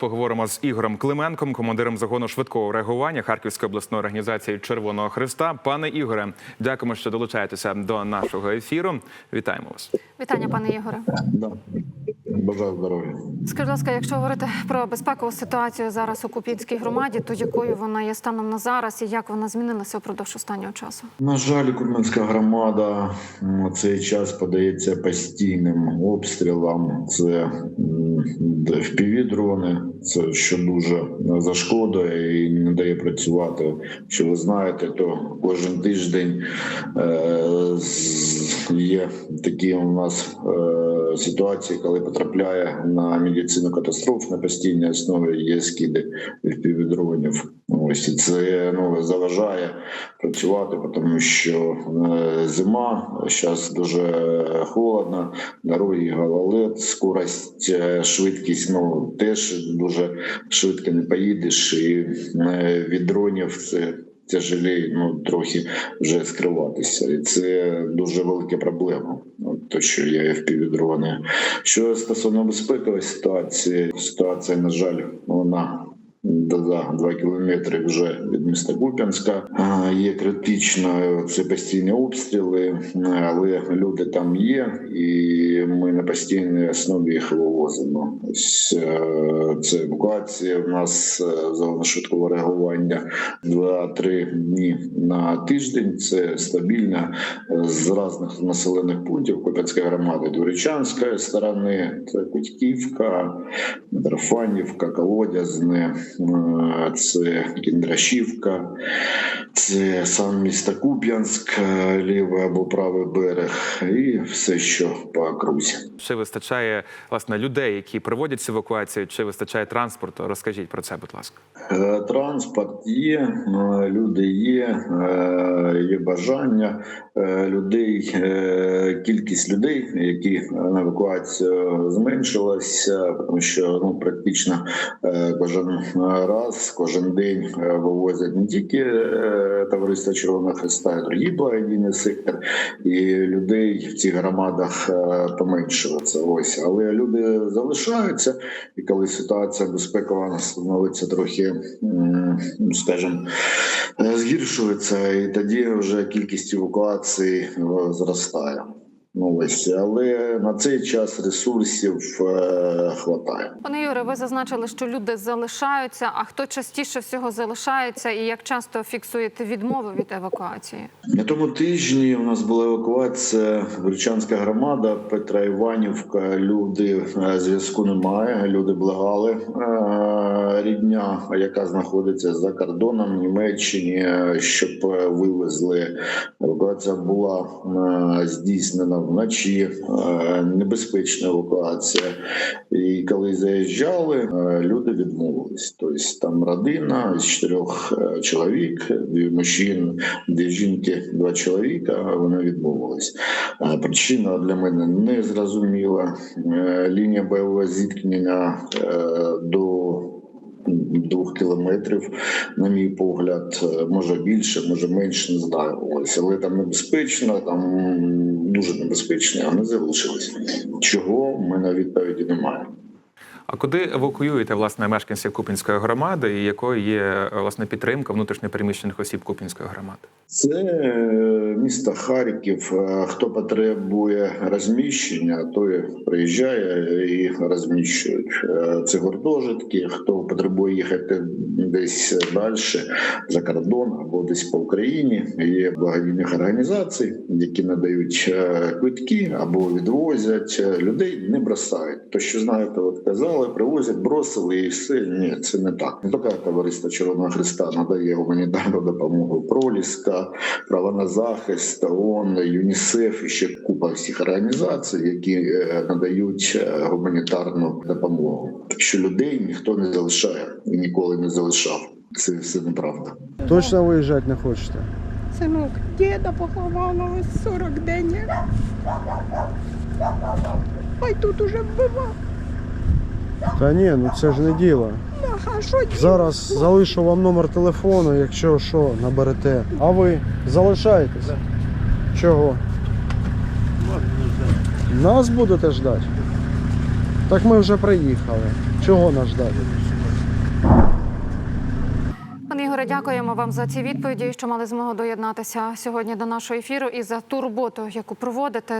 Поговоримо з Ігорем Клименком, командиром загону швидкого реагування Харківської обласної організації Червоного Христа. Пане Ігоре, дякуємо, що долучаєтеся до нашого ефіру. Вітаємо вас. Вітання, пане Ігоре. Бажаю здоров'я. Скажіть, будь ласка, якщо говорити про безпекову ситуацію зараз у Куп'янській громаді, то якою вона є станом на зараз і як вона змінилася впродовж останнього часу? На жаль, Курманська громада цей час подається постійним обстрілам. Це впіві дрони, це що дуже зашкодує і не дає працювати. Що ви знаєте, то кожен тиждень е, є такі у нас е, ситуації, коли потрапляє на медицину катастроф на постійній основі. Є скиди впіві дронів. Ось і це ну заважає працювати, тому що е, зима зараз дуже холодно, дороги гололед, скорость, швидкість. Ну теж дуже швидко не поїдеш, і від дронів це. Тяжелі ну трохи вже скриватися, і це дуже велика проблема. То, що є впівдрони. Що стосовно безпекової ситуації, ситуація, на жаль, вона за два кілометри вже від міста Куп'янська є критичною. Це постійні обстріли, але люди там є, і ми на постійній основі їх вивозимо. Ось е, це евакуація. У нас е, зона швидкого реагування 2-3 дні на тиждень. Це стабільно е, з різних населених пунктів Куп'янської громади, Дворічанської сторони, це Кутьківка, Дорфанівка, Колодязне, це Кіндрашівка, це сам місто Куп'янськ, е, лівий або правий берег, і все, що по окрузі. Чи вистачає власне людей, які проводять цю евакуацію? Чи вистачає транспорту? Розкажіть про це, будь ласка. Е, Транспорт є, е, люди є, є бажання людей, кількість людей, які на евакуацію зменшилася, тому що ну практично кожен раз, кожен день е, вивозять не тільки е, товариство Червоного Христа, другий благодійний сектор, і людей в цих громадах е, поменшилося. Ось, але люди залишаються, і коли ситуація безпекова становиться трохи, скажімо, згіршується, і тоді вже кількість евакуацій зростає. Ну ось, але на цей час ресурсів е, хватає. Пане Ігоре, ви зазначили, що люди залишаються. А хто частіше всього залишається, і як часто фіксуєте відмови від евакуації? На тому тижні у нас була евакуація Гречанська громада, Петра Іванівка. Люди е, зв'язку немає. Люди благали е, рідня, яка знаходиться за кордоном в Німеччині, е, щоб е, вивезли. Евакуація була е, здійснена вночі. е, Небезпечна евакуація. І коли заїжджали, е, люди відмовились. Тобто там родина з чотирьох е, чоловік, дві мужчин, дві жінки, два чоловіка. Вони відмовились. Причина для мене не зрозуміла. Лінія бойового зіткнення до двох кілометрів, на мій погляд, е, може більше, може менше, не знаю. Ось, але там небезпечно, там дуже небезпечно, а не залишились. Чого в мене відповіді немає. А куди евакуюєте власне мешканців Купінської громади, і якою є е, власне підтримка внутрішньопереміщених осіб Купінської громади? Це е, місто Харків. Е, Хто потребує розміщення, той приїжджає і розміщують. Це гуртожитки. Хто потребує їхати десь далі за кордон або десь по Україні. Є благодійних організацій, які надають е, квитки або відвозять людей. Не бросають. То що знаєте, от казали, привозять, бросили і все. Ні, це не так. Не тільки товариство Червоного Христа надає гуманітарну допомогу. Проліска, право на захист, ООН, ЮНІСЕФ і ще купа всіх організацій, які е, надають е, гуманітарну допомогу. Так що людей ніхто не залишає і ніколи не залишав. Це все неправда. Точно виїжджати не хочете? Синок, діда поховала ось 40 день. Ой, тут уже вбивав. Та ні, ну це ж не діло. Зараз залишу вам номер телефону, якщо що, наберете. А ви залишаєтесь? Чого? Нас будете ждати? Так ми вже приїхали. Чого нас ждати? Пане Ігоре, дякуємо вам за ці відповіді, що мали змогу доєднатися сьогодні до нашого ефіру і за ту роботу, яку проводите.